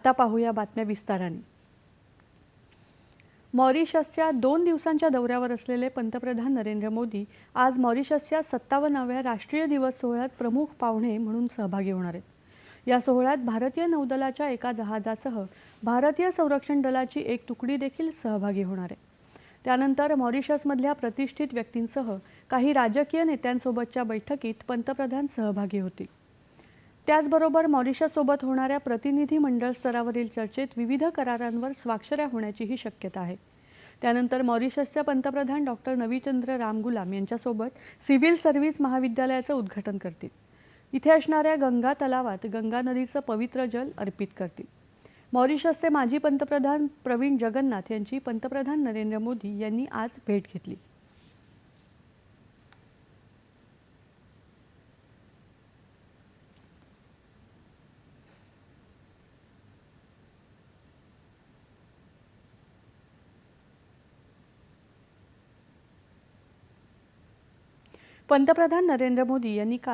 आता पाहूया बातम्या विस्ताराने. मॉरिशसच्या दोन दिवसांच्या दौऱ्यावर असलेले पंतप्रधान नरेंद्र मोदी आज मॉरिशसच्या सत्तावन्नाव्या राष्ट्रीय दिवस सोहळ्यात प्रमुख पाहुणे म्हणून सहभागी होणार आहेत. या सोहळ्यात भारतीय नौदलाच्या एका जहाजासह भारतीय संरक्षण दलाची एक तुकडी देखील सहभागी होणार आहे. त्यानंतर मॉरिशसमधल्या प्रतिष्ठित व्यक्तींसह काही राजकीय नेत्यांसोबतच्या बैठकीत पंतप्रधान सहभागी होतील. त्याचबरोबर मॉरिशससोबत होणाऱ्या प्रतिनिधी मंडळ स्तरावरील चर्चेत विविध करारांवर स्वाक्षऱ्या होण्याचीही शक्यता आहे. त्यानंतर मॉरिशसचे पंतप्रधान डॉक्टर नवीचंद्र रामगुलाम यांच्यासोबत सिव्हिल सर्व्हिस महाविद्यालयाचं उद्घाटन करतील. इथे असणाऱ्या गंगा तलावात गंगा नदीचं पवित्र जल अर्पित करतील. मॉरिशसचे माजी पंतप्रधान प्रवीण जगन्नाथ यांची पंतप्रधान नरेंद्र मोदी यांनी आज भेट घेतली. पंतप्रधान नरेंद्र मोदी यांनी काल